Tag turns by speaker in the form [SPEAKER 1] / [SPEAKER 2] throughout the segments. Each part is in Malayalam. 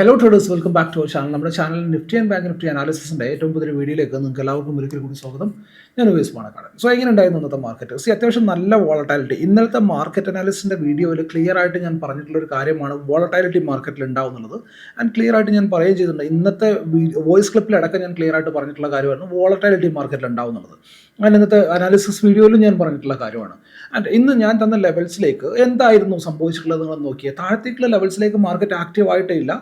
[SPEAKER 1] Hello traders welcome back to our channel നമ്മുടെ channel Nifty and bank Nifty അനാലിസിസിന്റെ ഏറ്റവും പുതിയ വീഡിയോയിലേക്ക് നിങ്ങൾക്ക് എല്ലാവർക്കും ഒരിക്കൽ കൂടി സ്വാഗതം. ഞാൻ ഉപേസ് പാണക്കാട് സോ എങ്ങനെ ഉണ്ടായിരുന്നു ഇന്നത്തെ മാർക്കറ്റ് സി അത്യാവശ്യം നല്ല വോളറ്റാലിറ്റി ഇന്നലത്തെ മാർക്കറ്റ് അനാലിസിന്റെ വീഡിയോയിൽ ക്ലിയർ ആയിട്ട് ഞാൻ പറഞ്ഞിട്ടുള്ള ഒരു കാര്യമാണ് വോളറ്റാലിറ്റി മാർക്കറ്റിൽ ഉണ്ടാവുന്നുള്ളത്. ആൻഡ് ക്ലിയർ ആയിട്ട് ഞാൻ പറയുകയും ചെയ്തിട്ടുണ്ട്. ഇന്നത്തെ വോയിസ് ക്ലിപ്പിലടക്കം ഞാൻ ക്ലിയർ ആയിട്ട് പറഞ്ഞിട്ടുള്ള കാര്യമാണ് വോളറ്റാലിറ്റി മാർക്കറ്റിൽ ഉണ്ടാവുന്നുള്ളത്. ഇന്നത്തെ അനാലിസിസ് വീഡിയോയിലും ഞാൻ പറഞ്ഞിട്ടുള്ള കാര്യമാണ്. ആൻഡ് ഇന്ന് ഞാൻ തന്ന ലെവൽസിലേക്ക് എന്തായിരുന്നു സംഭവിച്ചിട്ടുള്ളത് നോക്കിയാൽ താഴത്തേക്കുള്ള ലെവൽസിലേക്ക് മാർക്കറ്റ് ആക്റ്റീവ് ആയിട്ടേ ഇല്ല.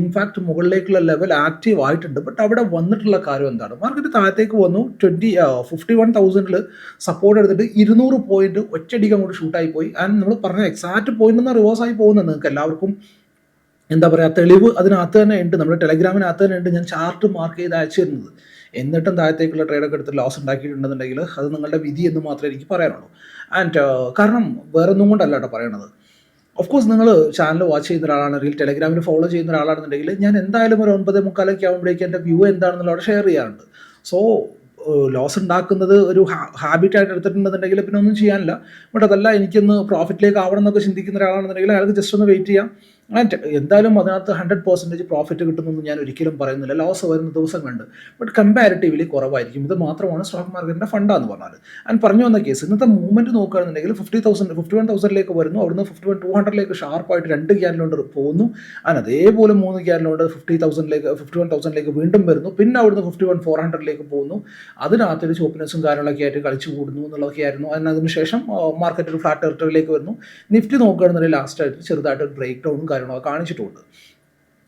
[SPEAKER 1] ഇൻഫാക്ട് മുകളിലേക്കുള്ള ലെവൽ ആക്റ്റീവ് ആയിട്ടുണ്ട്. ബട്ട് അവിടെ വന്നിട്ടുള്ള കാര്യം എന്താണ്? മാർക്കറ്റ് താഴത്തേക്ക് വന്നു. ട്വന്റി ഫിഫ്റ്റി വൺ തൗസൻഡിൽ സപ്പോർട്ട് എടുത്തിട്ട് ഇരുന്നൂറ് പോയിന്റ് ഒറ്റയടിക്ക് അങ്ങോട്ട് ഷൂട്ടായി പോയി. ആൻഡ് നമ്മൾ പറഞ്ഞ എക്സാക്ട് പോയിന്റ് നിന്ന് റിവേഴ്സ് ആയി പോകുന്നത് നിങ്ങൾക്ക് എല്ലാവർക്കും എന്താ പറയുക തെളിവ് അതിനകത്ത് തന്നെ ഉണ്ട്. നമ്മുടെ ടെലഗ്രാമിനകത്ത് തന്നെ ഉണ്ട്. ഞാൻ ചാർട്ട് മാർക്ക് ചെയ്ത് അയച്ചു തരുന്നത് എന്നിട്ടും താഴത്തേക്കുള്ള ട്രേഡൊക്കെ എടുത്ത് ലോസ് ഉണ്ടാക്കിയിട്ടുണ്ടെന്നുണ്ടെങ്കിൽ അത് നിങ്ങളുടെ വിധി എന്ന് മാത്രമേ എനിക്ക് പറയാനുള്ളൂ. ആൻഡ് കാരണം വേറൊന്നും കൊണ്ടല്ല കേട്ടോ പറയണത്. ഓഫ് കോഴ്സ് നിങ്ങൾ ചാനൽ വാച്ച് ചെയ്യുന്ന ഒരാളാണ് അല്ലെങ്കിൽ ടെലഗ്രാമിൽ ഫോളോ ചെയ്യുന്ന ഒരാളാണെന്നുണ്ടെങ്കിൽ ഞാൻ എന്തായാലും ഒരു ഒൻപത് മുക്കാലൊക്കെ ആകുമ്പോഴേക്കും എന്റെ വ്യൂ എന്താണെന്നുള്ള ഷെയർ ചെയ്യാറുണ്ട്. സോ ലോസ് ഉണ്ടാക്കുന്നത് ഒരു ഹാബിറ്റ് ആയിട്ട് എടുത്തിട്ടുണ്ടെന്നുണ്ടെങ്കിൽ പിന്നെ ഒന്നും ചെയ്യാനില്ല. ബട്ട് അതല്ല എനിക്കൊന്ന് പ്രോഫിറ്റിലേക്ക് ആവണം എന്നൊക്കെ ചിന്തിക്കുന്ന ഒരാളാണെന്നുണ്ടെങ്കിൽ അയാൾക്ക് ജസ്റ്റ് ഒന്ന് വെയിറ്റ് ചെയ്യാം. എന്തായാലും അതിനകത്ത് ഹൺഡ്രഡ് പെർസെന്റേജ് പ്രോഫിറ്റ് കിട്ടുമെന്ന് ഞാൻ ഒരിക്കലും പറയുന്നില്ല. ലോസ് വരുന്ന ദിവസങ്ങളുണ്ട്. ബട്ട് കമ്പാരിറ്റീവ്ലി കുറവായിരിക്കും. ഇത് മാത്രമാണ് സ്റ്റോക്ക് മാർക്കറ്റിന്റെ ഫണ്ടാന്ന് പറഞ്ഞാൽ ഞാൻ പറഞ്ഞു വന്ന കേസ് ഇന്നത്തെ മൂവ്മെന്റ് നോക്കുകയാണെന്നുണ്ടെങ്കിൽ ഫിഫ്റ്റി തൗസൻഡ് ഫിഫ്റ്റി വൺ തൗസൻഡിലേക്ക് വരുന്നു. അവിടുന്ന് ഫിഫ്റ്റി വൺ ടു ഹൺഡ്രഡിലേക്ക് ഷാർപ്പായിട്ട് രണ്ട് ക്യാനിലോണ്ട് പോകുന്നു ആൻ അതേപോലെ മൂന്ന് ക്യാനിലോണ്ട് ഫിഫ്റ്റി തൗസൻഡിലേക്ക് ഫിഫ്റ്റി വൺ തൗസൻഡിലേക്ക് വീണ്ടും വരുന്നു. പിന്നെ അവിടുന്ന് ഫിഫ്റ്റി വൺ ഫോർ ഹൺഡ്രഡിലേക്ക് പോകുന്നു അതിനകത്തൊരു ചോപ്പിനെസ്സും കാര്യങ്ങളൊക്കെ ആയിട്ട് കളിച്ചു കൂടുന്നു എന്നുള്ളതൊക്കെ ആയിരുന്നു. അതിന് ശേഷം മാർക്കറ്റ് ഒരു ഫ്ലാറ്റ് ടെറിട്ടറിയിലേക്ക് വരുന്നു. നിഫ്റ്റി നോക്കുകയാണെന്നുണ്ടെങ്കിൽ ലാസ്റ്റായിട്ട് ചെറുതായിട്ട് ഒരു ബ്രേക്ക് ഡൗണും കാര്യങ്ങളൊക്കെ കാണിച്ചിട്ടുണ്ട്.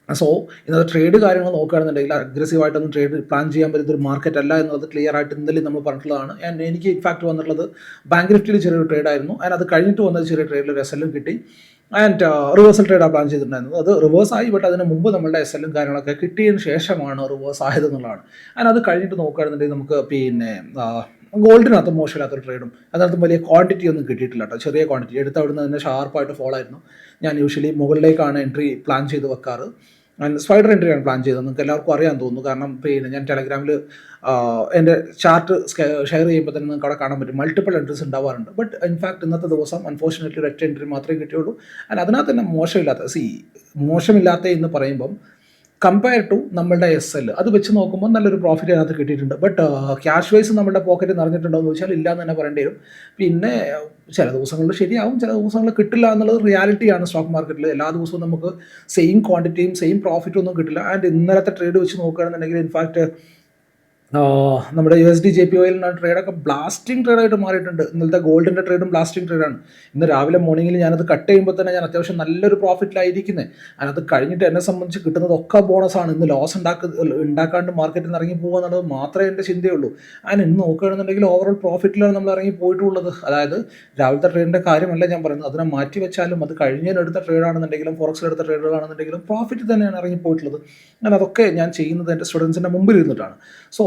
[SPEAKER 1] സോ ഇന്നത്തെ ട്രേഡ് കാര്യങ്ങൾ നോക്കുകയാണെന്നുണ്ടെങ്കിൽ അഗ്രസീവായിട്ടൊന്നും ട്രേഡ് പ്ലാൻ ചെയ്യാൻ പറ്റുന്ന ഒരു മാർക്കറ്റ് അല്ല എന്നുള്ളത് ക്ലിയർ ആയിട്ട് ഇന്നലെ നമ്മൾ പറഞ്ഞിട്ടുള്ളതാണ്. ആൻഡ് എനിക്ക് ഇൻഫാക്ട് വന്നിട്ടുള്ളത് ബാങ്ക് നിഫ്റ്റിയിൽ ചെറിയൊരു ട്രേഡ് ആയിരുന്നു. ആൻഡ് അത് കഴിഞ്ഞിട്ട് വന്നത് ചെറിയ ട്രേഡിൽ ഒരു എസ് എല്ലും കിട്ടി. ആൻഡ് റിവേഴ്സൽ ട്രേഡാണ് പ്ലാൻ ചെയ്തിട്ടുണ്ടായിരുന്നത് അത് റിവേഴ്സ് ആയി ബട്ട് അതിന് മുമ്പ് നമ്മുടെ എസ് എല്ലും കാര്യങ്ങളൊക്കെ കിട്ടിയതിന് ശേഷമാണ് റിവേഴ്സ് ആയത് എന്നുള്ളതാണ് ആൻഡ് അത് കഴിഞ്ഞിട്ട് നോക്കുകയാണെന്നുണ്ടെങ്കിൽ നമുക്ക് പിന്നെ ഗോൾഡിനകത്ത് മോശമില്ലാത്തൊരു ട്രേഡും അതിനകത്ത് വലിയ ക്വാണ്ടിറ്റി ഒന്നും കിട്ടിയിട്ടില്ല കേട്ടോ ചെറിയ ക്വാണ്ടിറ്റി എടുത്ത് അവിടുന്ന് തന്നെ ഷാർപ്പായിട്ട് ഫോളോ ആയിരുന്നു. ഞാൻ യൂഷ്വലി മുകളിലേക്കാണ് എൻട്രി പ്ലാൻ ചെയ്ത് വെക്കാറ്. സ്പൈഡർ എൻട്രിയാണ് പ്ലാൻ ചെയ്തത്. നിങ്ങൾക്ക് എല്ലാവർക്കും അറിയാൻ തോന്നുന്നു. കാരണം പിന്നെ ഞാൻ ടെലഗ്രാമിൽ എന്റെ ചാർട്ട് ഷെയർ ചെയ്യുമ്പോൾ തന്നെ നിങ്ങൾക്ക് അവിടെ കാണാൻ പറ്റും. മൾട്ടിപ്പിൾ എൻട്രീസ് ഉണ്ടാവാറുണ്ട്. ബട്ട് ഇൻഫാക്ട് ഇന്നത്തെ ദിവസം അൺഫോർച്ചുനേറ്റ്ലി ഒരു ഒറ്റ എൻട്രി മാത്രമേ കിട്ടിയുള്ളൂ. അതിനകത്ത് തന്നെ മോശമില്ലാത്ത സി മോശമില്ലാത്ത എന്ന് പറയുമ്പം കമ്പയർ ടു നമ്മളുടെ എസ് എൽ അത് വെച്ച് നോക്കുമ്പോൾ നല്ലൊരു പ്രോഫിറ്റ് അതിനകത്ത് കിട്ടിയിട്ടുണ്ട്. ബട്ട് ക്യാഷ് വൈസ് നമ്മുടെ പോക്കറ്റ് നിറഞ്ഞിട്ടുണ്ടോ എന്ന് ചോദിച്ചാൽ ഇല്ല എന്ന് തന്നെ പറയേണ്ടി വരും. പിന്നെ ചില ദിവസങ്ങളിൽ ശരിയാവും ചില ദിവസങ്ങളിൽ കിട്ടില്ല എന്നുള്ളത് റിയാലിറ്റിയാണ് സ്റ്റോക്ക് മാർക്കറ്റിൽ എല്ലാ ദിവസവും നമുക്ക് സെയിം ക്വാണ്ടിറ്റിയും സെയിം പ്രോഫിറ്റും ഒന്നും കിട്ടില്ല. ആൻഡ് ഇന്നലത്തെ ട്രേഡ് വെച്ച് നോക്കുകയാണെന്നുണ്ടെങ്കിൽ ഇൻഫാക്റ്റ് നമ്മുടെ U S D J P ഒയിലിന്റെ ട്രേഡൊക്കെ ബ്ലാസ്റ്റിംഗ് ട്രേഡായിട്ട് മാറിയിട്ടുണ്ട്. ഇന്നലത്തെ ഗോൾഡിന്റെ ട്രേഡും ബ്ലാസ്റ്റിംഗ് ട്രേഡാണ് ഇന്ന് രാവിലെ മോർണിംഗിൽ ഞാനത് കട്ട് ചെയ്യുമ്പോൾ തന്നെ ഞാൻ അത്യാവശ്യം നല്ലൊരു പ്രോഫിറ്റിലായിരിക്കുന്നത് അതിനകത്ത് കഴിഞ്ഞിട്ട് എന്നെ സംബന്ധിച്ച് കിട്ടുന്നതൊക്കെ ബോണസാണ് ഇന്ന് ലോസ് ഉണ്ടാക്ക ഉണ്ടാക്കാണ്ട് മാർക്കറ്റിൽ നിന്ന് ഇറങ്ങി പോകുക എന്നുള്ളത് മാത്രമേ എന്റെ ചിന്തയുള്ളൂ. അതിന് ഇന്ന് നോക്കുകയാണെന്നുണ്ടെങ്കിൽ ഓവറോൾ പ്രോഫിറ്റിലാണ് നമ്മൾ ഇറങ്ങി പോയിട്ടുള്ളത്. അതായത് രാവിലത്തെ ട്രേഡിന്റെ കാര്യമല്ല ഞാൻ പറയുന്നത്. അതിനെ മാറ്റി വെച്ചാലും അത് കഴിഞ്ഞതിനെടുത്ത ട്രേഡാണെന്നുണ്ടെങ്കിലും ഫോറക്സിൽ എടുത്ത ട്രേഡുകളാണെന്നുണ്ടെങ്കിലും പ്രോഫിറ്റ് തന്നെയാണ് ഇറങ്ങി പോയിട്ടുള്ളത്. ഞാൻ അതൊക്കെ ഞാൻ ചെയ്യുന്നത് എന്റെ സ്റ്റുഡൻസിന്റെ മുമ്പിൽ ഇരുന്നിട്ടാണ്. സോ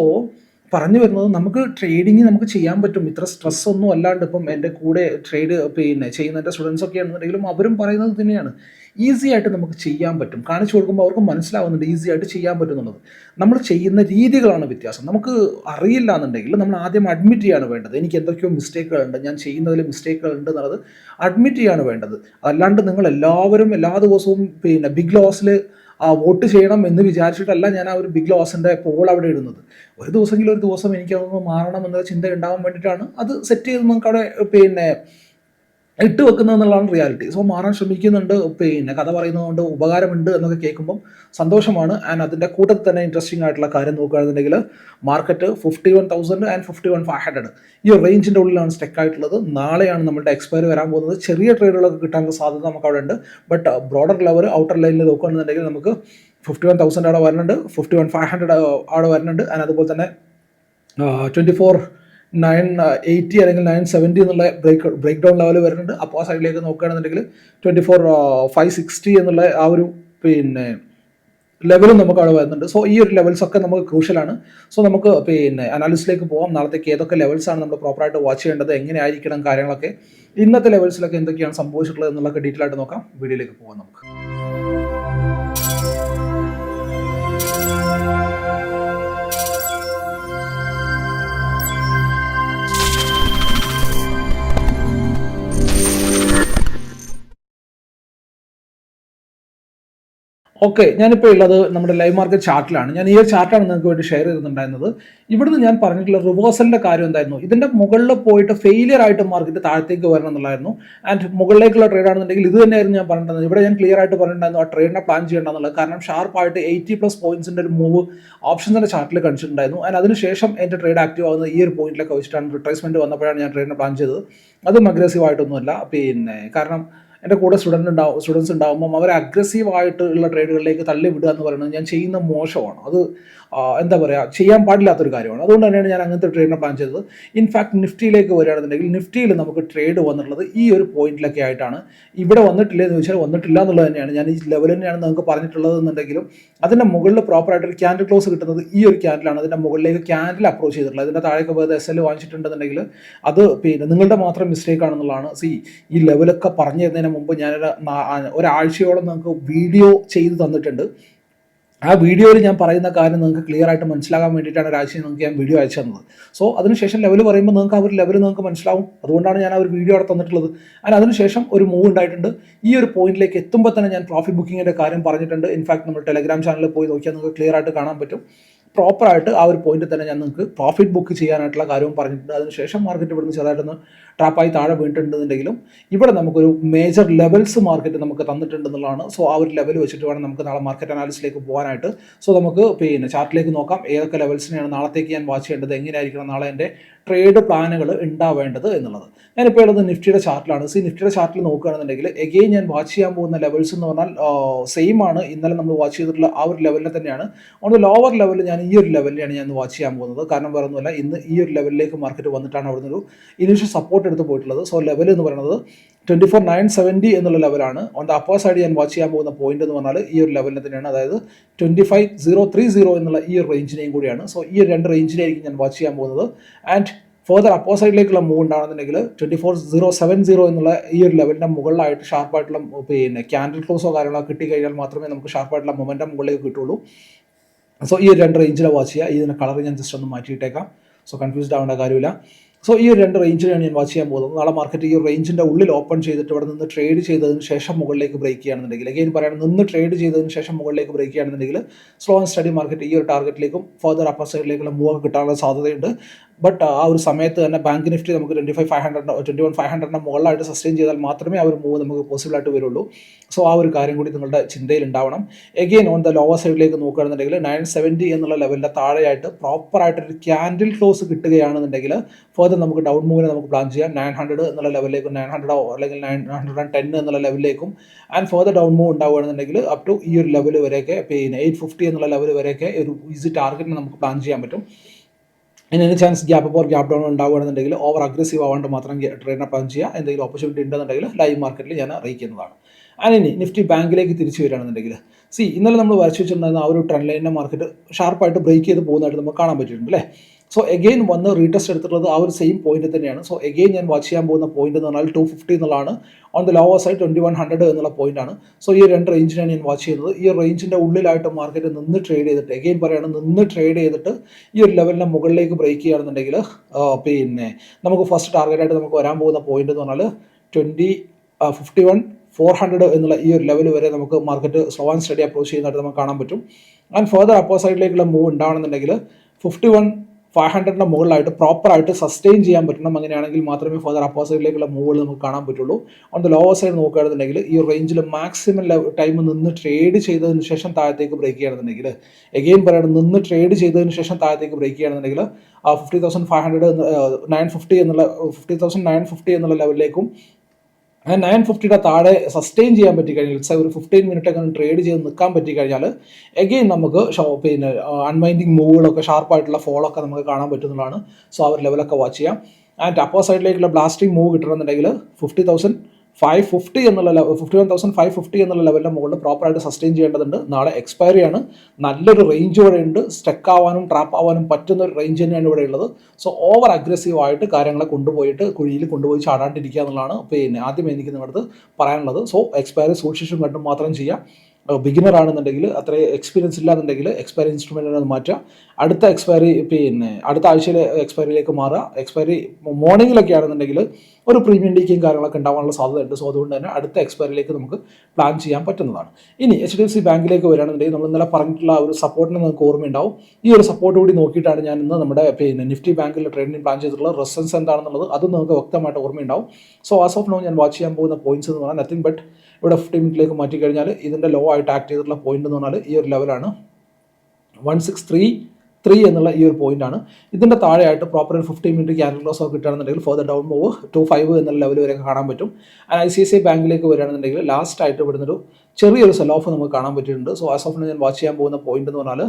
[SPEAKER 1] പറഞ്ഞു വരുന്നത് നമുക്ക് ട്രേഡിങ് നമുക്ക് ചെയ്യാൻ പറ്റും. ഇത്ര സ്ട്രെസ് ഒന്നും അല്ലാണ്ട് ഇപ്പം എന്റെ കൂടെ ട്രേഡ് പിന്നെ ചെയ്യുന്ന എന്റെ സ്റ്റുഡൻസ് ഒക്കെ ആണെന്നുണ്ടെങ്കിലും അവരും പറയുന്നത് തന്നെയാണ്. ഈസി ആയിട്ട് നമുക്ക് ചെയ്യാൻ പറ്റും. കാണിച്ചു കൊടുക്കുമ്പോൾ അവർക്ക് മനസ്സിലാവുന്നുണ്ട് ഈസി ആയിട്ട് ചെയ്യാൻ പറ്റും എന്നുള്ളത്. നമ്മൾ ചെയ്യുന്ന രീതികളാണ് വ്യത്യാസം. നമുക്ക് അറിയില്ല എന്നുണ്ടെങ്കിൽ നമ്മൾ ആദ്യം അഡ്മിറ്റ് ചെയ്യാണ് വേണ്ടത്. എനിക്ക് എന്തൊക്കെയോ മിസ്റ്റേക്കുകളുണ്ട് ഞാൻ ചെയ്യുന്നതിൽ മിസ്റ്റേക്കുകളുണ്ട് എന്നുള്ളത് അഡ്മിറ്റ് ചെയ്യാണ് വേണ്ടത്. അല്ലാണ്ട് നിങ്ങൾ എല്ലാവരും എല്ലാ ദിവസവും പിന്നെ ബിഗ് ലോസിൽ വോട്ട് ചെയ്യണം എന്ന് വിചാരിച്ചിട്ടല്ല ഞാൻ ആ ഒരു ബിഗ് ലോസിന്റെ പോൾ അവിടെ ഇടുന്നത്. ഒരു ദിവസമെങ്കിലും ഒരു ദിവസം എനിക്ക് അതൊന്ന് മാറണം എന്നുള്ള ചിന്ത ഉണ്ടാവാൻ വേണ്ടിയിട്ടാണ് അത് സെറ്റ് ചെയ്ത് നമുക്ക് അവിടെ പിന്നെ ഇട്ട് വെക്കുന്നത് എന്നുള്ളതാണ് റിയാലിറ്റി സോ മാറാൻ ശ്രമിക്കുന്നുണ്ട്. പിന്നെ കഥ പറയുന്നതുകൊണ്ട് ഉപകാരമുണ്ട് എന്നൊക്കെ കേൾക്കുമ്പം സന്തോഷമാണ്. ആൻഡ് അതിന്റെ കൂട്ടത്തിൽ തന്നെ ഇൻട്രസ്റ്റിംഗ് ആയിട്ടുള്ള കാര്യം നോക്കുകയാണെന്നുണ്ടെങ്കിൽ market fifty one thousand and fifty one five hundred ഈ റേഞ്ചിന്റെ ഉള്ളിലാണ് സ്റ്റെക്ക് ആയിട്ടുള്ളത്. നാളെയാണ് നമ്മുടെ എക്സ്പയറി വരാൻ പോകുന്നത്. ചെറിയ ട്രേഡുകളൊക്കെ കിട്ടാനുള്ള സാധ്യത നമുക്ക് അവിടെ ഉണ്ട് ബട്ട് ബ്രോഡർ ലെവൽ ഔട്ടർ ലൈനിൽ നോക്കുകയാണെന്നുണ്ടെങ്കിൽ നമുക്ക് ഫിഫ്റ്റി വൺ തൗസൻഡ് അവിടെ വരുന്നുണ്ട് ഫിഫ്റ്റി വൺ ഫൈവ് ഹൺഡ്രഡ് അവിടെ വരുന്നുണ്ട് ആൻഡ് അതുപോലെ തന്നെ ട്വന്റി ഫോർ നയൻ എയ്റ്റി അല്ലെങ്കിൽ നയൻ സെവന്റി എന്നുള്ള ബ്രേക്ക് ബ്രേക്ക് ഡൗൺ ലെവൽ വരുന്നുണ്ട്. അപ്പോൾ ആ സൈഡിലേക്ക് നോക്കുകയാണെന്നുണ്ടെങ്കിൽ ട്വന്റി ഫോർ ഫൈവ് സിക്സ്റ്റി എന്നുള്ള ആ ഒരു പിന്നെ ലെവലും നമുക്ക് അവിടെ വരുന്നുണ്ട്. സോ ഈ ഒരു ലെവൽസ് ഒക്കെ നമുക്ക് ക്രൂഷ്യലാണ് സോ നമുക്ക് പിന്നെ അനാലിസിലേക്ക് പോകാം നാളത്തേക്ക് ഏതൊക്കെ ലെവൽസാണ് നമ്മൾ പ്രോപ്പറായിട്ട് വാച്ച് ചെയ്യേണ്ടത് എങ്ങനെയായിരിക്കണം കാര്യങ്ങളൊക്കെ ഇന്നത്തെ ലെവൽസിലൊക്കെ എന്തൊക്കെയാണ് സംഭവിച്ചിട്ടുള്ളത് എന്നുള്ളതൊക്കെ ഡീറ്റെയിൽ ആയിട്ട് നോക്കാം. വീഡിയോയിലേക്ക് പോകാം നമുക്ക്. ഓക്കെ ഞാനിപ്പോൾ ഉള്ളത് നമ്മുടെ ലൈവ് മാർക്കറ്റ് ചാർട്ടിലാണ്. ഞാൻ ഈ ഒരു ചാർട്ടാണ് നിങ്ങൾക്ക് വേണ്ടി ഷെയർ ചെയ്തിട്ടുണ്ടായിരുന്നത്. ഇവിടുന്ന് ഞാൻ പറഞ്ഞിട്ടുള്ള റിവേഴ്സലിന്റെ കാര്യം എന്തായിരുന്നു? ഇതിന്റെ മുകളിൽ പോയിട്ട് ഫെയിലിയർ ആയിട്ട് മാർക്കറ്റ് താഴത്തേക്ക് വരണം എന്നുള്ളായിരുന്നു ആൻഡ് മുകളിലേക്കുള്ള ട്രേഡ് ആണെന്നുണ്ടെങ്കിൽ ഇത് തന്നെയായിരുന്നു ഞാൻ പറഞ്ഞിട്ടുണ്ടായിരുന്നത്. ഇവിടെ ഞാൻ ക്ലിയർ ആയിട്ട് പറഞ്ഞിട്ടുണ്ടായിരുന്നു ആ ട്രേഡിനെ പ്ലാൻ ചെയ്യേണ്ടതെന്നുള്ളത് കാരണം ഷാർപ്പായിട്ട് എയ്റ്റി പ്ലസ് പോയിന്റ്സിന്റെ ഒരു മൂവ് ഓപ്ഷൻസിന്റെ ചാർട്ടിൽ കണിച്ചിട്ടുണ്ടായിരുന്നു. ആൻഡ് അതിനുശേഷം എന്റെ ട്രേഡ് ആക്റ്റീവ് ആവുന്നത് ഈ ഒരു പോയിന്റിലൊക്കെ വെച്ചിട്ടാണ് റിട്രേസ്മെന്റ് വന്നപ്പോഴാണ് ഞാൻ ട്രേഡിനെ പ്ലാൻ ചെയ്തത്. അതും അഗ്രസീവായിട്ടൊന്നുമല്ല പിന്നെ കാരണം എന്റെ കൂടെ സ്റ്റുഡന്റ് ഉണ്ടാവും സ്റ്റുഡൻസ് ഉണ്ടാകുമ്പം അവരെ അഗ്രസീവ് ആയിട്ടുള്ള ട്രേഡുകളിലേക്ക് തള്ളി വിടുക എന്ന് പറയുന്നത് ഞാൻ ചെയ്യുന്ന മോശമാണ്. അത് എന്താ പറയുക ചെയ്യാൻ പാടില്ലാത്തൊരു കാര്യമാണ്. അതുകൊണ്ട് തന്നെയാണ് ഞാൻ അങ്ങനത്തെ ട്രേഡിനെ പ്ലാൻ ചെയ്തത്. ഇൻഫാക്ട് നിഫ്റ്റിയിലേക്ക് വരികയാണെന്നുണ്ടെങ്കിൽ നിഫ്റ്റിയിൽ നമുക്ക് ട്രേഡ് വന്നിട്ടുള്ളത് ഈ ഒരു പോയിന്റിലൊക്കെ ആയിട്ടാണ്. ഇവിടെ വന്നിട്ടില്ല എന്ന് ചോദിച്ചാൽ വന്നിട്ടില്ല എന്നുള്ളത് തന്നെയാണ്. ഞാൻ ഈ ലെവൽ തന്നെയാണ് നമുക്ക് പറഞ്ഞിട്ടുള്ളത് എന്നുണ്ടെങ്കിലും അതിന്റെ മുകളിൽ പ്രോപ്പറായിട്ട് ഒരു ക്യാൻഡിൽ ക്ലോസ് കിട്ടുന്നത് ഈ ഒരു ക്യാൻഡിലാണ് അതിന്റെ മുകളിലേക്ക് ക്യാൻഡിൽ അപ്രോച്ച് ചെയ്തിട്ടുള്ളത്. അതിന്റെ താഴേക്ക് പോയത് എസ് എൽ വാങ്ങിച്ചിട്ടുണ്ടെന്നുണ്ടെങ്കിൽ അത് പിന്നെ നിങ്ങളുടെ മാത്രം മിസ്റ്റേക്ക് ആണെന്നുള്ളതാണ്. സി ഈ ലെവലൊക്കെ പറഞ്ഞു തരുന്നതിന് മുമ്പ് ഞാനൊരു ഒരാഴ്ചയോളം നമുക്ക് വീഡിയോ ചെയ്ത് തന്നിട്ടുണ്ട്. ആ വീഡിയോയിൽ ഞാൻ പറയുന്ന കാര്യം നിങ്ങൾക്ക് ക്ലിയർ ആയിട്ട് മനസ്സിലാകാൻ വേണ്ടിയിട്ടാണ് ഒരാഴ്ച നിങ്ങൾക്ക് ഞാൻ വീഡിയോ അയച്ചു തന്നത്. സോ അതിനുശേഷം ലെവൽ പറയുമ്പോൾ നിങ്ങൾക്ക് ആ ഒരു ലെവൽ നിങ്ങൾക്ക് മനസ്സിലാവും. അതുകൊണ്ടാണ് ഞാൻ ആ ഒരു വീഡിയോ അവിടെ തന്നിട്ടുള്ളത്. അതിന് അതിനുശേഷം ഒരു മൂവ് ഉണ്ടായിട്ടുണ്ട്. ഈ ഒരു പോയിന്റിലേക്ക് എത്തുമ്പോൾ തന്നെ ഞാൻ പ്രോഫിറ്റ് ബുക്കിങ്ങിന്റെ കാര്യം പറഞ്ഞിട്ടുണ്ട്. ഇൻഫാക്ട് നമ്മൾ ടെലഗ്രാം ചാനലിൽ പോയി നോക്കിയാൽ നിങ്ങൾക്ക് ക്ലിയർ ആയിട്ട് കാണാൻ പറ്റും. പ്രോപ്പറായിട്ട് ആ ഒരു പോയിന്റിൽ തന്നെ ഞാൻ നിങ്ങൾക്ക് പ്രോഫിറ്റ് ബുക്ക് ചെയ്യാനായിട്ടുള്ള കാര്യവും പറഞ്ഞിട്ടുണ്ട്. അതിനുശേഷം മാർക്കറ്റ് ഇവിടുന്ന് ചെറുതായിട്ടൊന്ന് ട്രാപ്പായി താഴെ വീണിട്ടുണ്ടെന്നുണ്ടെങ്കിലും ഇവിടെ നമുക്കൊരു മേജർ ലെവൽസ് മാർക്കറ്റ് നമുക്ക് തന്നിട്ടുണ്ടെന്നുള്ളതാണ്. സോ ആ ഒരു ലെവൽ വെച്ചിട്ട് വേണം നമുക്ക് നാളെ മാർക്കറ്റ് അനാലിസിലേക്ക് പോകാനായിട്ട്. സോ നമുക്ക് പിന്നെ ചാർട്ടിലേക്ക് നോക്കാം. ഏതൊക്കെ ലെവൽസിനെയാണ് നാളത്തേക്ക് ഞാൻ വാച്ച് ചെയ്യേണ്ടത്? എങ്ങനെയായിരിക്കണം നാളെ എന്റെ ട്രേഡ് പ്ലാനുകൾ ഉണ്ടാവേണ്ടത് എന്നുള്ളത്. ഞാനിപ്പോൾ ഉള്ളത് നിഫ്റ്റിയുടെ ചാർട്ടിലാണ് സി നിഫ്റ്റിയുടെ ചാർട്ടിൽ നോക്കുകയാണെന്നുണ്ടെങ്കിൽ എഗെയിൻ ഞാൻ വാച്ച് ചെയ്യാൻ പോകുന്ന ലെവൽസ് എന്ന് പറഞ്ഞാൽ സെയിം ആണ്. ഇന്നലെ നമ്മൾ വാച്ച് ചെയ്തിട്ടുള്ള ആ ഒരു ലെവലിൽ തന്നെയാണ്. ഓൺ ദ ലോവർ ലെവലിൽ ഞാൻ ഈ ഒരു ലെവലിലാണ് ഞാൻ വാച്ച് ചെയ്യാൻ പോകുന്നത്. കാരണം വേറെ ഒന്നുമല്ല ഇന്ന് ഈ ഒരു ലെവലിലേക്ക് മാർക്കറ്റ് വന്നിട്ടാണ് അവിടുന്ന് ഒരു ഇനിഷ്യൽ സപ്പോർട്ട് എടുത്ത് പോയിട്ടുള്ളത്. സോ ലെവൽ എന്ന് പറയുന്നത് ട്വന്റി ഫോർ നയൻ സെവന്റി എന്നുള്ള ലെവലാണ് ഓൺ ദ അപ്പർ സൈഡ് ഞാൻ വാച്ച് ചെയ്യാൻ പോകുന്ന പോയിന്റ് എന്ന് പറഞ്ഞാൽ ഈ ഒരു ലെവലിനെ തന്നെയാണ്. അതായത് twenty five zero three zero എന്നുള്ള ഈ ഒരു റേഞ്ചിനെയും കൂടിയാണ്. സോ ഈ രണ്ട് റേഞ്ചിനെയായിരിക്കും ഞാൻ വാച്ച് ചെയ്യാൻ പോകുന്നത്. ആൻഡ് ഫർദർ അപ്പോ സൈഡിലേക്കുള്ള move ഉണ്ടാണെന്നുണ്ടെങ്കിൽ twenty four zero seven zero എന്നുള്ള ഈ ഒരു ലെവലിന്റെ മുകളിലായിട്ട് ഷാർപ്പായിട്ടുള്ള പിന്നെ ക്യാൻഡിൽ ക്ലോസോ കാര്യങ്ങളോ കിട്ടിക്കഴിഞ്ഞാൽ മാത്രമേ നമുക്ക് ഷാർപ്പായിട്ടുള്ള മൊമെന്റം മുകളിലേക്ക് കിട്ടുള്ളൂ. സോ ഈ രണ്ട് റേഞ്ചിലെ വാച്ച് ചെയ്യുക. ഇതിന്റെ കളർ ഞാൻ ജസ്റ്റ് ഒന്ന് മാറ്റിയിട്ടേക്കാം. സോ കൺഫ്യൂസ്ഡ് ആവേണ്ട കാര്യമില്ല. സോ ഈ ഒരു രണ്ട് റേഞ്ചിലാണ് ഞാൻ വാച്ച് ചെയ്യാൻ പോകുന്നത്. നാളെ മാർക്കറ്റ് ഈ ഒരു റേഞ്ചിന്റെ ഉള്ളിൽ ഓപ്പൺ ചെയ്തിട്ട് ഇവിടെ നിന്ന് ട്രേഡ് ചെയ്തതിന് ശേഷം മുകളിലേക്ക് ബ്രേക്ക് ചെയ്യുകയാണെന്നുണ്ടെങ്കിൽ അല്ലെങ്കിൽ പറയുന്നത് നിന്ന് ട്രേഡ് ചെയ്തതിന് ശേഷം മുകളിലേക്ക് ബ്രേക്ക് ചെയ്യുകയാണെന്നുണ്ടെങ്കിൽ സ്ലോ ആൻഡ് സ്റ്റഡി മാർക്കറ്റ് ഈ ഒരു ടാർഗറ്റിലേക്കും ഫർദർ അപ്പർ സൈഡിലേക്കുള്ള മൂവ് കിട്ടാനുള്ള സാധ്യതയുണ്ട്. ബട്ട് ആ ഒരു സമയത്ത് തന്നെ ബാങ്ക് നിഫ്റ്റി നമുക്ക് twenty five five hundred twenty one five ഹൺഡ്രഡിന് മുകളിലായിട്ട് സസ്റ്റെയിൻ ചെയ്താൽ മാത്രമേ ആ ഒരു മൂവ് നമുക്ക് പോസിബിൾ ആയിട്ട് വരുള്ളൂ. സോ ആ ഒരു കാര്യം കൂടി നിങ്ങളുടെ ചിന്തയിൽ ഉണ്ടാവണം എഗെയിൻ ഓൺ ദ ലോവർ സൈഡിലേക്ക് നോക്കുകയാണെന്നുണ്ടെങ്കിൽ നയൻ സെവന്റി എന്നുള്ള ലെവലിന്റെ താഴെയായിട്ട് പ്രോപ്പറായിട്ടൊരു ക്യാൻഡിൽ ക്ലോസ് കിട്ടുകയാണെന്നുണ്ടെങ്കിൽ ഫർദർ നമുക്ക് ഡൗൺ മൂവിനെ നമുക്ക് പ്ലാൻ ചെയ്യാം. നയൻ ഹൺഡ്രഡ് എന്നുള്ള ലെവലിലേക്കും നയൻ ഹൺഡ്രഡോ അല്ലെങ്കിൽ നയൻ ഹൺഡ്രഡ് ആൻഡ് ടെൻ എന്നുള്ള ലെവലിലേക്കും ആൻഡ് ഫർദർ ഡൗൺ മൂവ് ഉണ്ടാവുകയാണെന്നുണ്ടെങ്കിൽ അപ് ടു ഈ ഒരു ലെവൽ വരെയൊക്കെ പിന്നെ എയ്റ്റ് ഫിഫ്റ്റി എന്നുള്ള ലെവൽ വരെയൊക്കെ ഒരു ഈസി ടാർഗറ്റിന് നമുക്ക് പ്ലാൻ ചെയ്യാൻ പറ്റും. Any chance gap up or gap down ഉണ്ടാവുകയാണെന്നുണ്ടെങ്കിൽ over aggressive ആവാണ്ട് മാത്രം ട്രേഡിനെ പ്ലാൻ ചെയ്യുക. എന്തെങ്കിലും ഓപ്പർച്യൂണിറ്റി ഉണ്ടെന്നുണ്ടെങ്കിൽ ലൈവ് മാർക്കറ്റിൽ ഞാൻ അറിയിക്കുന്നതാണ്. അതിനി നിഫ്റ്റി ബാങ്കിലേക്ക് തിരിച്ചു വരികയാണെന്നുണ്ടെങ്കിൽ സി ഇന്നലെ നമ്മൾ വരച്ചു വെച്ചിട്ടുണ്ടായിരുന്ന ആ ഒരു ട്രെൻഡ് ലൈനിന്റെ മാർക്കറ്റ് ഷാർപ്പായിട്ട് ബ്രേക്ക് ചെയ്ത് പോകുന്നതായിട്ട് നമുക്ക് കാണാൻ പറ്റിയിട്ടുണ്ട് അല്ലേ? സോ എഗെയിൻ വന്ന് റീടെസ്റ്റ് എടുത്തിട്ടുള്ളത് ആ ഒരു സെയിം പോയിന്റ് തന്നെയാണ്. സോ എഗെയിൻ ഞാൻ വാച്ച് ചെയ്യാൻ പോകുന്ന പോയിന്റ് എന്ന് പറഞ്ഞാൽ ടു ഫിഫ്റ്റി എന്നുള്ളതാണ്. On the lower side twenty one hundred എന്നുള്ള പോയിന്റ് ആണ്. സോ ഈ രണ്ട് റേഞ്ചിനാണ് ഞാൻ വാച്ച് ചെയ്യുന്നത്. ഈ റേഞ്ചിന്റെ ഉള്ളിലായിട്ട് മാർക്കറ്റ് നിന്ന് ട്രേഡ് ചെയ്തിട്ട് എഗെയിൻ പറയുകയാണ് നിന്ന് ട്രേഡ് ചെയ്തിട്ട് ഈ ഒരു ലെവലിന്റെ മുകളിലേക്ക് ബ്രേക്ക് ചെയ്യുകയാണെന്നുണ്ടെങ്കിൽ പിന്നെ നമുക്ക് ഫസ്റ്റ് ടാർഗറ്റ് ആയിട്ട് നമുക്ക് വരാൻ പോകുന്ന പോയിന്റ് എന്ന് പറഞ്ഞാൽ twenty fifty one four hundred എന്നുള്ള ഈ ഒരു ലെവൽ വരെ നമുക്ക് market slow and steady approach ചെയ്യുന്നതായിട്ട് നമുക്ക് കാണാൻ പറ്റും. ആൻഡ് ഫർദർ അപ്പോ സൈഡിലേക്കുള്ള മൂവ് ഉണ്ടാവണമെന്നുണ്ടെങ്കിൽ ഫിഫ്റ്റി വൺ ഫൈവ് ഹൺഡ്രഡിന്റെ മുകളിലായിട്ട് പ്രോപ്പറായിട്ട് സസ്റ്റെയിൻ ചെയ്യാൻ പറ്റണം അങ്ങനെയാണെങ്കിൽ മാത്രമേ ഫർദർ അപ്പോ സൈഡിലേക്കുള്ള മൂവുകൾ നമുക്ക് കാണാൻ പറ്റുള്ളൂ. ഓൺ ദ ലോവർ സൈഡ് നോക്കുകയാണെന്നുണ്ടെങ്കിൽ ഈ റേഞ്ചിൽ മാക്സിമം ടൈം നിന്ന് ട്രേഡ് ചെയ്തതിന് ശേഷം താഴത്തേക്ക് ബ്രേക്ക് ചെയ്യുകയാണെന്നുണ്ടെങ്കിൽ എഗെയിൻ പറയണം നിന്ന് ട്രേഡ് ചെയ്തതിന് ശേഷം താഴത്തേക്ക് ബ്രേക്ക് ചെയ്യുകയാണെന്നുണ്ടെങ്കിൽ fifty thousand five hundred nine fifty എന്നുള്ള ഫിഫ്റ്റി തൗസൻഡ് നയൻ ഫിഫ്റ്റി എന്നുള്ള ലെവലിലേക്കും ആ നയൻ ഫിഫ്റ്റിയുടെ താഴെ സസ്റ്റെയിൻ ചെയ്യാൻ പറ്റി കഴിഞ്ഞാൽ ഒരു ഫിഫ്റ്റീൻ മിനിറ്റ് ഒക്കെ ട്രേഡ് ചെയ്ത് നിൽക്കാൻ പറ്റി കഴിഞ്ഞാൽ എഗെയിൻ നമുക്ക് ഷോ പിന്നെ അൺവൈൻഡിങ് മൂവുകളൊക്കെ ഷാർപ്പായിട്ടുള്ള ഫോളൊക്കെ നമുക്ക് കാണാൻ പറ്റുന്നതാണ്. സോ ആ ഒരു ലെവലൊക്കെ വാച്ച് ചെയ്യാം. ആൻഡ് അപ്പോ സൈഡിലേക്കുള്ള ബ്ലാസ്റ്റിംഗ് മൂവ് കിട്ടണമെന്നുണ്ടെങ്കിൽ ഫിഫ്റ്റി തൗസൻഡ് ഫൈവ് ഫിഫ്റ്റി എന്നുള്ള level fifty one thousand five fifty എന്നുള്ള ലെവലിന്റെ മുകളിൽ പ്രോപ്പറായിട്ട് സസ്റ്റെയിൻ ചെയ്യേണ്ടതുണ്ട്. നാളെ എക്സ്പയറി ആണ്. നല്ലൊരു റേഞ്ച് ഇവിടെ ഉണ്ട്. സ്റ്റക്ക് ആവാനും ട്രാപ്പ് ആവാനും പറ്റുന്ന ഒരു റേഞ്ച് തന്നെയാണ് ഇവിടെ ഉള്ളത്. സോ ഓവർ അഗ്രസീവ് ആയിട്ട് കാര്യങ്ങളെ കൊണ്ടുപോയിട്ട് കുഴിയിൽ കൊണ്ടുപോയി ചാടാണ്ടിരിക്കുക എന്നുള്ളതാണ് പിന്നെ ആദ്യം എനിക്ക് നിങ്ങളുടെ പറയാനുള്ളത്. സോ എക്സ്പയറി സൂക്ഷിച്ചും കണ്ടും മാത്രം ചെയ്യാം. ബിഗിനർ ആണെന്നുണ്ടെങ്കിൽ അത്ര എക്സ്പീരിയൻസ് ഇല്ലാന്നുണ്ടെങ്കിൽ എക്സ്പയറി ഇൻസ്ട്രുമെന്റിനെ മാറ്റാം അടുത്ത എക്സ്പയറി പിന്നെ അടുത്ത ആഴ്ചയിലെ എക്സ്പയറിയിലേക്ക് മാറുക. എക്സ്പയറി മോർണിംഗിലൊക്കെ ആണെന്നുണ്ടെങ്കിൽ ഒരു പ്രീമിയം ഡീക്കും കാര്യങ്ങളൊക്കെ ഉണ്ടാവാനുള്ള സാധ്യതയുണ്ട്. സോ അതുകൊണ്ട് തന്നെ അടുത്ത എക്സ്പയറിയിലേക്ക് നമുക്ക് പ്ലാൻ ചെയ്യാൻ പറ്റുന്നതാണ്. ഇനി എച്ച് ഡി എഫ് സി ബാങ്കിലേക്ക് വരികയാണെന്നുണ്ടെങ്കിൽ നമ്മൾ ഇന്നലെ പറഞ്ഞിട്ടുള്ള ഒരു സപ്പോർട്ടിന് നമുക്ക് ഓർമ്മയുണ്ടാവും. ഈ ഒരു സപ്പോർട്ട് കൂടി നോക്കിയിട്ടാണ് ഞാൻ ഇന്ന് നമ്മുടെ പിന്നെ നിഫ്റ്റി ബാങ്കിൽ ട്രേഡിംഗ് പ്ലാൻ ചെയ്തിട്ടുള്ള റെസൻസ് എന്താണെന്നുള്ളത് അതും നമുക്ക് വ്യക്തമായിട്ട് ഓർമ്മയുണ്ടാവും. സോ ആസ് ഓഫ് നോ ഞാൻ വാച്ച് ചെയ്യാൻ പോകുന്ന പോയിന്റ്സ് എന്ന് പറഞ്ഞാൽ നത്തിങ് ബട്ട് ഇവിടെ ഫിഫ്റ്റി മിനിറ്റിലേക്ക് മാറ്റി കഴിഞ്ഞാൽ ഇതിന്റെ ലോ ആയിട്ട് ആക്ട് ചെയ്തിട്ടുള്ള പോയിന്റ് എന്ന് പറഞ്ഞാൽ ഈ ഒരു ലെവലാണ് വൺ സിക്സ് ത്രീ ത്രീ എന്നുള്ള ഈ ഒരു പോയിന്റ് ആണ്. ഇതിന്റെ താഴെയായിട്ട് പ്രോപ്പർ ഒരു ഫിഫ്റ്റി മിനിറ്റ് ക്യാൻഡൽ ലോസ് ഒക്കെ കിട്ടുകയാണെന്നുണ്ടെങ്കിൽ for the down move to five എന്നുള്ള ലെവൽ വരെ കാണാൻ പറ്റും. ആൻഡ് ഐ സി സി ബാങ്കിലേക്ക് വരികയാണെന്നുണ്ടെങ്കിൽ ലാസ്റ്റ് ആയിട്ട് ഇവിടുന്ന് ഒരു ചെറിയൊരു സെൽ ഓഫ് നമുക്ക് കാണാൻ പറ്റിയിട്ടുണ്ട്. സോ ആസ് ഓഫ് ഞാൻ വാച്ച് ചെയ്യാൻ പോകുന്ന പോയിന്റ് എന്ന് പറഞ്ഞാൽ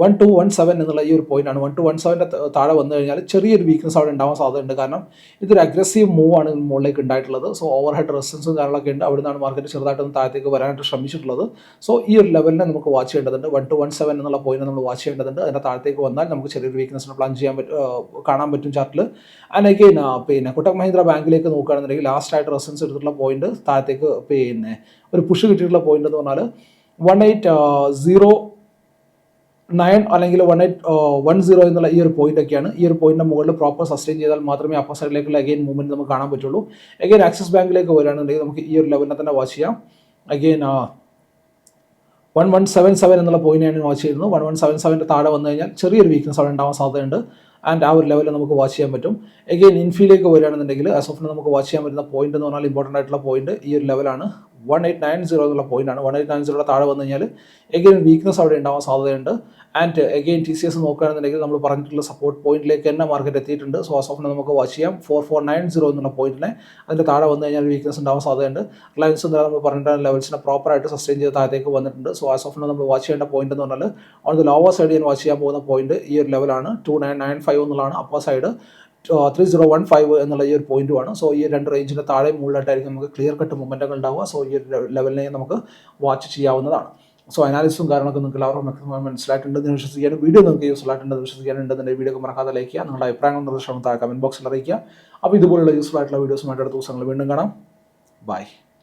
[SPEAKER 1] വൺ ടു വൺ സെവൻ എന്നുള്ള ഈ ഒരു പോയിന്റ് ആണ്. വൺ ടു വൺ സെവന്റെ താഴെ വന്നു കഴിഞ്ഞാൽ ചെറിയൊരു വീക്ക്നെസ് അവിടെ ഉണ്ടാവാൻ സാധ്യതയുണ്ട്. കാരണം ഇതൊരു അഗ്രസീവ് മൂവ് ആണ് മുകളിലേക്ക് ഉണ്ടായിട്ടുള്ളത്. സോ ഓവർ ഹെഡ് റെസിസ്റ്റൻസും കാര്യങ്ങളൊക്കെ ഉണ്ട്. അവിടെ നിന്നാണ് മാർക്കറ്റ് ചെറുതായിട്ടൊന്ന് താഴത്തേക്ക് വരാനായിട്ട് ശ്രമിച്ചിട്ടുള്ളത്. സോ ഈ ഒരു ലെവലിനെ നമുക്ക് വാച്ച് ചെയ്യേണ്ടതുണ്ട്. വൺ ടു വൺ സെവൻ എന്നുള്ള പോയിന്റ് നമ്മൾ വാച്ച് ചെയ്യേണ്ടതുണ്ട്. അതിന്റെ താഴത്തേക്ക് വന്നാൽ നമുക്ക് ചെറിയൊരു വീക്ക്നസിന് പ്ലാൻ ചെയ്യാൻ പറ്റും കാണാൻ പറ്റും ചാർട്ടിൽ ആൻഡ് പിന്നെ കൊട്ടക് മഹീന്ദ്ര ബാങ്കിലേക്ക് നോക്കുകയാണെന്നുണ്ടെങ്കിൽ ലാസ്റ്റ് ആയിട്ട് റെസിസ്റ്റൻസ് എടുത്തിട്ടുള്ള പോയിന്റ് താഴത്തേക്ക് പിന്നെ ഒരു പുഷ് കിട്ടിയിട്ടുള്ള പോയിന്റ് എന്ന് പറഞ്ഞാൽ വൺ എയ്റ്റ് സീറോ നയൻ അല്ലെങ്കിൽ വൺ എയ്റ്റ് വൺ സീറോ എന്നുള്ള ഈ ഒരു പോയിന്റ് ഒക്കെയാണ്. ഈ ഒരു പോയിന്റിന്റെ മുകളിൽ പ്രോപ്പർ സസ്റ്റെയിൻ ചെയ്താൽ മാത്രമേ അപ്പർ സൈഡിലേക്കുള്ള അഗെയിൻ മൂവ്മെന്റ് നമുക്ക് കാണാൻ പറ്റുള്ളൂ. അഗെയിൻ ആക്സിസ് ബാങ്കിലേക്ക് വരികയാണെന്നുണ്ടെങ്കിൽ നമുക്ക് ഈ ഒരു ലെവലിനെ തന്നെ വാച്ച് ചെയ്യാം. Again one one seven seven എന്നുള്ള പോയിന്റാണ് വാച്ച് ചെയ്യുന്നത്. വൺ വൺ സെവൻ സെവന്റെ താഴെ വന്നു കഴിഞ്ഞാൽ ചെറിയൊരു വീക്ക്നസ് അവിടെ ഉണ്ടാവാൻ സാധ്യതയുണ്ട്. ആൻഡ് ആ ഒരു ലെവലിൽ നമുക്ക് വാച്ച് ചെയ്യാൻ പറ്റും. എഗെയിൻ ഇൻഫിയിലേക്ക് വരികയാണെന്നുണ്ടെങ്കിൽ അസോഫിന് നമുക്ക് വാച്ച് ചെയ്യാൻ പറ്റുന്ന പോയിന്റ് എന്ന് പറഞ്ഞാൽ ഇമ്പോർട്ടന്റ് ആയിട്ടുള്ള പോയിന്റ് ഈ ഒരു ലെവലാണ് വൺ എയ്റ്റ് നയൻ സീറോ എന്നുള്ള പോയിന്റ് ആണ്. വൺ എയ്റ്റ് നയൻ സീറോയുടെ താഴെ വന്നു കഴിഞ്ഞാൽ എഗെയിൻ വീക്ക്നസ് അവിടെ ഉണ്ടാവാൻ സാധ്യതയുണ്ട്. And again T C S നോക്കുകയാണെന്നുണ്ടെങ്കിൽ നമ്മൾ പറഞ്ഞിട്ടുള്ള സപ്പോർട്ട് പോയിന്റിലേക്ക് തന്നെ മാർക്കറ്റ് എത്തിയിട്ടുണ്ട്. സോ ഓഫ് നമുക്ക് വാച്ച് ചെയ്യാം. ഫോർ ഫോർ നയൻ സീറോ എന്നുള്ള പോയിന്റിനെ അതിന്റെ താഴെ വന്നു കഴിഞ്ഞാൽ വീക്ക്നസ് ഉണ്ടാവാൻ സാധ്യതയുണ്ട്. റിലയൻസ് എന്നാൽ നമ്മൾ പറഞ്ഞിട്ടുള്ള ലെവൽസിനെ പ്രോപ്പറായിട്ട് സസ്റ്റെയിൻ ചെയ്ത് താഴത്തേക്ക് വന്നിട്ടുണ്ട്. സോ ആ ഓഫ് നമ്മൾ വാച്ച് ചെയ്യേണ്ട പോയിന്റ് എന്ന് പറഞ്ഞാൽ ഓൺ ദ ലോവർ സൈഡ് ഞാൻ വാച്ച് ചെയ്യാൻ പോകുന്ന പോയിന്റ് ഈ ഒരു ലെവലാണ് ടു നയൻ നയൻ ഫൈവ് എന്നുള്ളതാണ് upper side three zero one five എന്നുള്ള ഈ ഒരു പോയിന്റുമാണ് സോ ഈ രണ്ട് റേഞ്ചിന്റെ താഴെ മുകളിലായിട്ടായിരിക്കും നമുക്ക് ക്ലിയർ കട്ട് മൊമെന്റുകൾ ഉണ്ടാവുക. സോ ഈ ഒരു ലെവലിനെ നമുക്ക് വാച്ച് ചെയ്യാവുന്നതാണ്. സോ അനാലിസും കാര്യങ്ങളൊക്കെ നിങ്ങൾക്ക് എല്ലാവർക്കും വ്യക്തമായി മനസ്സിലായിട്ടുണ്ടെന്ന് വിശ്വസിക്കാനും വീഡിയോ നിങ്ങൾക്ക് യൂസ്ഫുൾ ആയിട്ടുണ്ടെന്ന് വിശ്വസിക്കാനുണ്ടെന്ന് വീഡിയോ മറക്കാതെ ലൈക്ക് ചെയ്യുക. നിങ്ങളുടെ അഭിപ്രായങ്ങൾ നിർദ്ദേശങ്ങളും താഴെ കമന്റ് ബോക്സിൽ അറിയിക്കുക. അപ്പോൾ ഇതുപോലുള്ള യൂസ്ഫുൾ ആയിട്ടുള്ള വീഡിയോസുമായിട്ട് അടുത്ത ദിവസങ്ങൾ വീണ്ടും കാണാം. ബൈ